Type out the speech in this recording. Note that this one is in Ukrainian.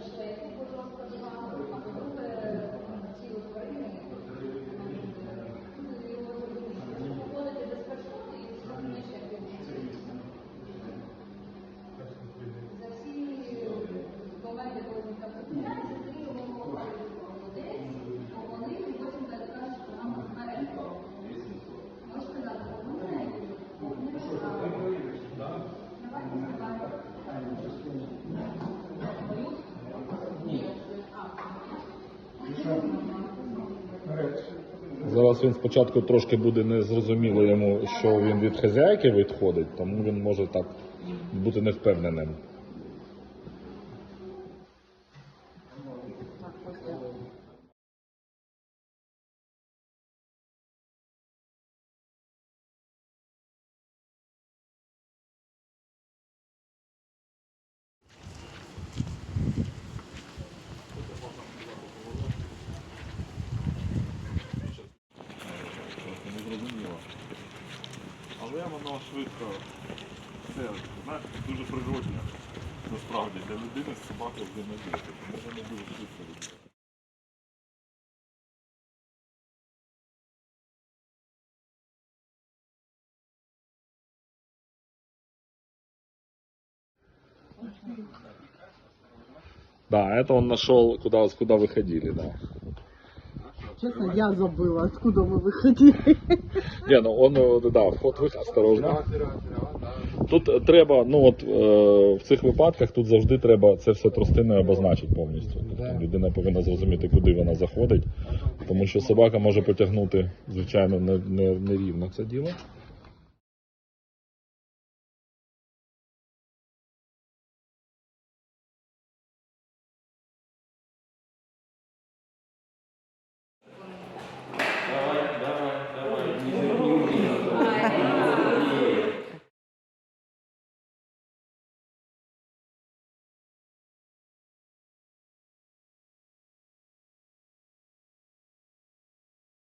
što je Зараз він спочатку трошки буде незрозуміло йому, що він від хазяйки відходить, тому він може так бути невпевненим. Але воно швидко все, знаєш, дуже природне. Насправді для людини з собакою взаємодіяти, тому воно дуже швидко відбувається. Да, это он нашел, куда, куда выходили, да. Честно, я забыла, откуда мы выходили. Не, ну он, е, да, вход виход, осторожно. Тут е, треба, ну от е, в цих випадках тут завжди треба це все тростиною обозначити повністю. Тобто людина повинна зрозуміти, куди вона заходить, тому що собака може потягнути, звичайно, не, не, нерівно це діло.